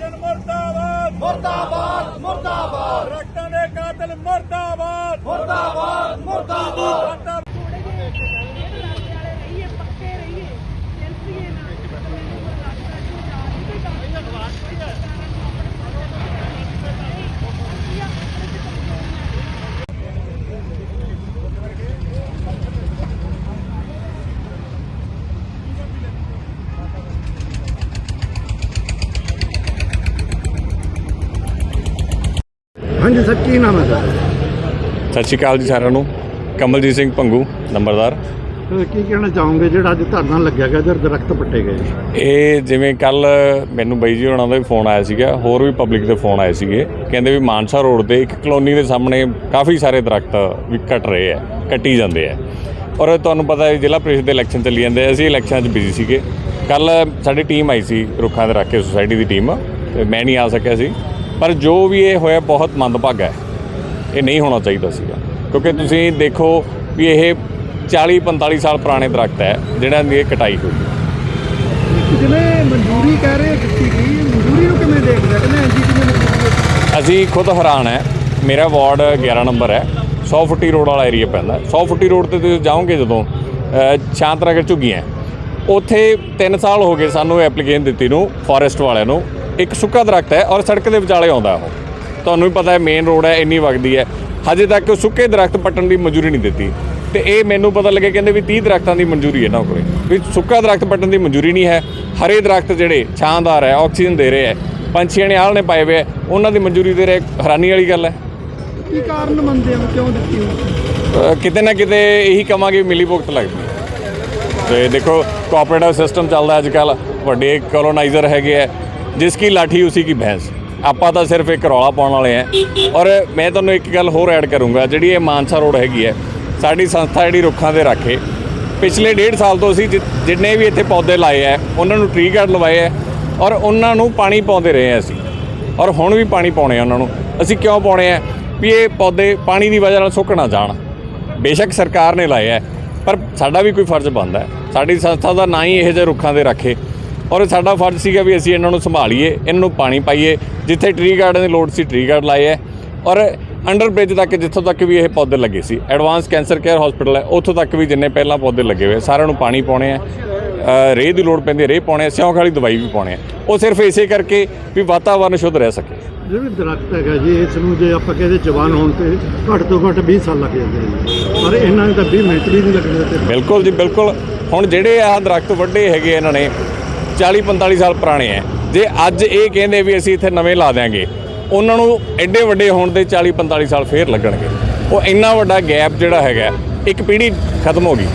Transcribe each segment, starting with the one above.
ਪ੍ਰਸ਼ਾਸਨ ਮਰਦਾਬਾਦ। ਮਰਦਾਬਾਦ ਮਰਦਾਬਾਦ। ਰਕਤਾਂ ਦੇ ਕਾਤਲ ਮਰਦਾਬਾਦ। ਮਰਦਾਬਾਦ ਮਰਦਾਬਾਦ। ਹਾਂਜੀ ਸਰ ਕੀ ਨਾਮ ਹੈ ਸਰ? ਸਤਿ ਸ਼੍ਰੀ ਅਕਾਲ ਜੀ ਸਾਰਿਆਂ ਨੂੰ। ਕਮਲਜੀਤ ਸਿੰਘ ਭੰਗੂ ਨੰਬਰਦਾਰ। ਅਹ ਕੀ ਕਹਿਣਾ ਚਾਹੋਗੇ ਜਿਹੜਾ ਅੱਜ ਧਰਨਾ ਲੱਗਿਆ ਗਿਆ ਜਦ ਦਰਖਤ ਪੱਟੇ ਗਏ? ਇਹ ਜਿਵੇਂ ਕੱਲ ਮੈਨੂੰ ਬਾਈ ਜੀ ਹੋਣਾ ਦਾ ਵੀ ਫੋਨ ਆਇਆ ਸੀਗਾ ਹੋਰ ਵੀ ਪਬਲਿਕ ਦੇ ਫੋਨ ਆਏ ਸੀਗੇ। ਕਹਿੰਦੇ ਵੀ ਮਾਨਸਾ ਰੋਡ ਤੇ ਇੱਕ ਕਲੋਨੀ ਦੇ ਸਾਹਮਣੇ ਕਾਫੀ ਸਾਰੇ ਦਰਖਤ ਵੀ ਕੱਟ ਰਹੇ ਆ ਕੱਟੀ ਜਾਂਦੇ ਆ। ਔਰ ਤੁਹਾਨੂੰ ਪਤਾ ਹੈ ਜ਼ਿਲ੍ਹਾ ਪ੍ਰੀਸ਼ਦ ਦੇ ਇਲੈਕਸ਼ਨ ਚੱਲੀ ਜਾਂਦੇ ਆ। ਅਸੀਂ ਇਲੈਕਸ਼ਨਾਂ 'ਚ ਬਿਜ਼ੀ ਸੀਗੇ। ਕੱਲ ਸਾਡੀ ਟੀਮ ਆਈ ਸੀ ਰੁੱਖਾਂ ਦੇ ਰੱਖੇ ਸੁਸਾਇਟੀ ਦੀ ਟੀਮ ਤੇ ਮੈਂ ਨਹੀਂ ਆ ਸਕਿਆ ਸੀ। ਪਰ ਜੋ ਵੀ ਇਹ ਹੋਇਆ ਬਹੁਤ ਮੰਦਭਾਗਾ ਹੈ। ਇਹ ਨਹੀਂ ਹੋਣਾ ਚਾਹੀਦਾ ਸੀਗਾ। ਕਿਉਂਕਿ ਤੁਸੀਂ ਦੇਖੋ ਵੀ ਇਹ 40 45 ਸਾਲ ਪੁਰਾਣੇ ਦਰਖਤ ਹੈ ਜਿਹੜਾ ਦੀ ਇਹ ਕਟਾਈ ਹੋਈ ਜਿਵੇਂ ਮਨਜ਼ੂਰੀ ਕਹਿ ਰਹੇ ਕੀਤੀ ਗਈ ਮਨਜ਼ੂਰੀ ਨੂੰ ਕਿਵੇਂ ਦੇਖਦੇ ਕਹਿੰਦੇ ਐਨਜੀ ਕਿਵੇਂ ਅਸੀਂ ਖੁਦ ਹੈਰਾਨ ਹੈ। ਮੇਰਾ ਵਾਰਡ 11 ਨੰਬਰ ਹੈ। 100 ਫੁੱਟੀ ਰੋਡ ਵਾਲਾ ਏਰੀਆ ਪੈਂਦਾ 100 ਫੁੱਟੀ ਰੋਡ ਤੇ ਤੁਸੀਂ ਜਾਓਗੇ ਜਦੋਂ ਅ, ਸ਼ਾਂਤ ਨਗਰ ਝੁੱਗੀਆਂ। ਉੱਥੇ 3 ਸਾਲ ਹੋ ਗਏ ਸਾਨੂੰ ਐਪਲੀਕੇਸ਼ਨ ਦਿੱਤੀ ਨੂੰ ਫੋਰੈਸਟ ਵਾਲਿਆਂ ਨੂੰ। ਇੱਕ ਸੁੱਕਾ ਦਰਖਤ ਹੈ ਔਰ ਸੜਕ ਦੇ ਵਿਚਾਲੇ ਆਉਂਦਾ ਉਹ। ਤੁਹਾਨੂੰ ਵੀ ਪਤਾ ਹੈ ਮੇਨ ਰੋਡ ਹੈ ਇੰਨੀ ਵਗਦੀ ਹੈ। ਹਜੇ ਤੱਕ ਸੁੱਕੇ ਦਰਖਤ ਪੱਟਣ ਦੀ ਮਨਜ਼ੂਰੀ ਨਹੀਂ ਦਿੱਤੀ। ਤੇ ਇਹ ਮੈਨੂੰ ਪਤਾ ਲੱਗਿਆ ਕਹਿੰਦੇ ਵੀ 30 ਦਰਖਤਾਂ ਦੀ ਮਨਜ਼ੂਰੀ ਹੈ ਨਾ ਕੋਲੇ ਵੀ ਸੁੱਕਾ ਦਰਖਤ ਪੱਟਣ ਦੀ ਮਨਜ਼ੂਰੀ ਨਹੀਂ ਹੈ। ਹਰੇ ਦਰਖਤ ਜਿਹੜੇ ਛਾਂਦਾਰ ਹੈ ਆਕਸੀਜਨ ਦੇ ਰਹੇ ਹੈ ਪੰਛੀਆਂ ਨੇ ਆਲ ਨੇ ਪਾਏ ਹੋਏ ਉਹਨਾਂ ਦੀ ਮਨਜ਼ੂਰੀ ਦੇ ਰਹੇ ਹੈਰਾਨੀ ਵਾਲੀ ਗੱਲ ਹੈ। ਕੀ ਕਾਰਨ ਮੰਨਦੇ ਹੋ? ਕਿਉਂ ਦਿੱਤੀ ਕਿਤੇ ਨਾ ਕਿਤੇ ਇਹੀ ਕਵਾਂਗੇ ਮਿਲੀ ਭੁਗਤ ਲੱਗਦੀ ਤੇ ਦੇਖੋ ਕੋਆਪਰੇਟਿਵ ਸਿਸਟਮ ਚੱਲਦਾ ਅੱਜ ਕੱਲ ਵੱਡੇ ਕਲੋਨਾਈਜ਼ਰ ਹੈਗੇ ਆ ਜਿਸ ਕੀ ਲਾਠੀ ਉਸੀ ਕੀ ਭੈਂਸ। ਆਪਾਂ ਤਾਂ ਸਿਰਫ ਇੱਕ ਰੌਲਾ ਪਾਉਣ ਵਾਲੇ ਆ। ਔਰ ਮੈਂ ਤੁਹਾਨੂੰ ਇੱਕ ਗੱਲ ਹੋਰ ਐਡ ਕਰੂੰਗਾ ਜਿਹੜੀ ਇਹ ਮਾਨਸਾ ਰੋਡ ਹੈਗੀ ਹੈ। ਸਾਡੀ ਸੰਸਥਾ ਜਿਹੜੀ ਰੁੱਖਾਂ ਦੇ ਰਾਖੇ ਪਿਛਲੇ ਡੇਢ ਸਾਲ ਤੋਂ ਅਸੀਂ ਜਿ- ਜਿੰਨੇ ਵੀ ਇੱਥੇ ਪੌਦੇ ਲਾਏ ਆ ਉਹਨਾਂ ਨੂੰ ਟ੍ਰੀ ਗਾਰਡ ਲਵਾਏ ਆ ਔਰ ਉਹਨਾਂ ਨੂੰ ਪਾਣੀ ਪਾਉਂਦੇ ਰਹੇ ਆ ਅਸੀਂ। ਔਰ ਹੁਣ ਵੀ ਪਾਣੀ ਪਾਉਣੇ ਆ ਉਹਨਾਂ ਨੂੰ। ਅਸੀਂ ਕਿਉਂ ਪਾਉਣੇ ਆ? ਵੀ ਇਹ ਪੌਦੇ ਪਾਣੀ ਦੀ ਵਜ੍ਹਾ ਨਾਲ ਸੁੱਕ ਨਾ ਜਾਣ। ਬੇਸ਼ੱਕ ਸਰਕਾਰ ਨੇ ਲਾਇਆ ਹੈ, ਪਰ ਸਾਡਾ ਵੀ ਕੋਈ ਫਰਜ਼ ਬਣਦਾ। ਸਾਡੀ ਸੰਸਥਾ ਦਾ ਨਾ ਹੀ ਇਹੋ ਜਿਹੇ ਰੁੱਖਾਂ ਦੇ ਰੱਖੇ। ਔਰ ਸਾਡਾ ਫਰਜ਼ ਸੀਗਾ ਵੀ ਅਸੀਂ ਇਹਨਾਂ ਨੂੰ ਸੰਭਾਲੀਏ ਇਹਨਾਂ ਨੂੰ ਪਾਣੀ ਪਾਈਏ ਜਿੱਥੇ ਟਰੀ ਗਾਰਡਨ ਦੀ ਲੋੜ ਸੀ ਟਰੀ ਗਾਰਡ ਲਾਏ ਹੈ। ਔਰ ਅੰਡਰ ਬ੍ਰਿਜ ਤੱਕ ਜਿੱਥੋਂ ਤੱਕ ਵੀ ਇਹ ਪੌਦੇ ਲੱਗੇ ਸੀ। ਐਡਵਾਂਸ ਕੈਂਸਰ ਕੇਅਰ ਹਸਪੀਟਲ ਹੈ ਉੱਥੋਂ ਤੱਕ ਵੀ ਜਿੰਨੇ ਪਹਿਲਾਂ ਪੌਦੇ ਲੱਗੇ ਹੋਏ ਸਾਰਿਆਂ ਨੂੰ ਪਾਣੀ ਪਾਉਣੇ ਆ। ਰੇਹ ਦੀ ਲੋੜ ਪੈਂਦੀ ਰੇਹ ਪਾਉਣੇ ਆ, ਸਿਉਂਖ ਵਾਲੀ ਦਵਾਈ ਵੀ ਪਾਉਣੇ ਆ। ਉਹ ਸਿਰਫ ਇਸੇ ਕਰਕੇ ਵੀ ਵਾਤਾਵਰਨ ਸ਼ੁੱਧ ਰਹਿ ਸਕੇ। ਜਿਹੜੇ ਦਰਖਤ ਹੈਗਾ ਜੀ ਇਸ ਨੂੰ ਜੇ ਆਪਾਂ ਕਹਿੰਦੇ ਜਵਾਨ ਹੋਣ ਤੇ ਘੱਟ ਤੋਂ ਘੱਟ 20 ਸਾਲ ਲੱਗ ਜਾਂਦੇ ਨੇ। ਪਰ ਇਹਨਾਂ ਨੂੰ ਤਾਂ 20 ਮਿੰਟ ਵੀ ਨਹੀਂ ਲੱਗਦੇ ਬਿਲਕੁਲ ਜੀ ਬਿਲਕੁਲ। ਹੁਣ ਜਿਹੜੇ ਆਹ ਦਰਖਤ ਵੱਡੇ ਹੈਗੇ ਇਹਨਾਂ ਨੇ 40 45 ਸਾਲ ਪੁਰਾਣੇ ਹੈ ਜੇ ਅੱਜ ਇਹ ਕਹਿੰਦੇ ਵੀ ਅਸੀਂ ਇੱਥੇ ਨਵੇਂ ਲਾ ਦਿਆਂਗੇ, ਉਹਨਾਂ ਨੂੰ ਐਡੇ ਵੱਡੇ ਹੋਣ ਦੇ 40 45 ਸਾਲ ਫੇਰ ਲੱਗਣਗੇ। ਉਹ ਇੰਨਾ ਵੱਡਾ ਗੈਪ ਜਿਹੜਾ ਹੈਗਾ, ਇੱਕ ਪੀੜ੍ਹੀ ਖਤਮ ਹੋ ਗਈ।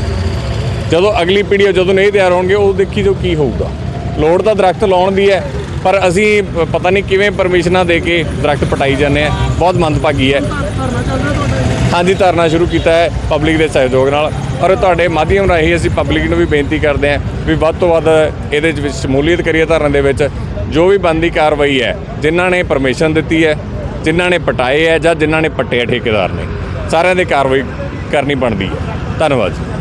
ਜਦੋਂ ਅਗਲੀ ਪੀੜ੍ਹੀ ਜਦੋਂ ਨਹੀਂ ਤਿਆਰ ਹੋਣਗੇ, ਉਹ ਦੇਖੀ ਜੋ ਕੀ ਹੋਊਗਾ। ਲੋੜ ਤਾਂ ਦਰਖਤ ਲਾਉਣ ਦੀ ਹੈ ਪਰ ਅਸੀਂ ਪਤਾ ਨਹੀਂ ਕਿਵੇਂ ਪਰਮਿਸ਼ਨਾਂ ਦੇ ਕੇ ਦਰਖਤ ਪਟਾਈ ਜਾਂਦੇ ਆ ਬਹੁਤ ਮੰਦਭਾਗੀ ਹੈ ਹਾਂਜੀ, ਧਰਨਾ ਸ਼ੁਰੂ ਕੀਤਾ ਹੈ ਪਬਲਿਕ ਦੇ ਸਹਿਯੋਗ ਨਾਲ। ਔਰ ਤੁਹਾਡੇ ਮਾਧਿਅਮ ਰਾਹੀਂ ਅਸੀਂ ਪਬਲਿਕ ਨੂੰ ਵੀ ਬੇਨਤੀ ਕਰਦੇ ਹਾਂ ਵੀ ਵੱਧ ਤੋਂ ਵੱਧ ਇਹਦੇ ਵਿੱਚ ਸ਼ਮੂਲੀਅਤ ਕਰੀਏ ਧਰਨੇ ਦੇ ਵਿੱਚ, ਜੋ ਵੀ ਬੰਦੀ ਕਾਰਵਾਈ ਹੈ, ਜਿਨ੍ਹਾਂ ਨੇ ਪਰਮਿਸ਼ਨ ਦਿੱਤੀ ਹੈ, ਜਿਨ੍ਹਾਂ ਨੇ ਪਟਾਏ ਹੈ ਜਾਂ ਜਿਨ੍ਹਾਂ ਨੇ ਪੱਟੇ ਹੈ ਠੇਕੇਦਾਰ ਨੇ, ਸਾਰਿਆਂ ਦੇ ਕਾਰਵਾਈ ਕਰਨੀ ਬਣਦੀ ਹੈ। ਧੰਨਵਾਦ ਜੀ।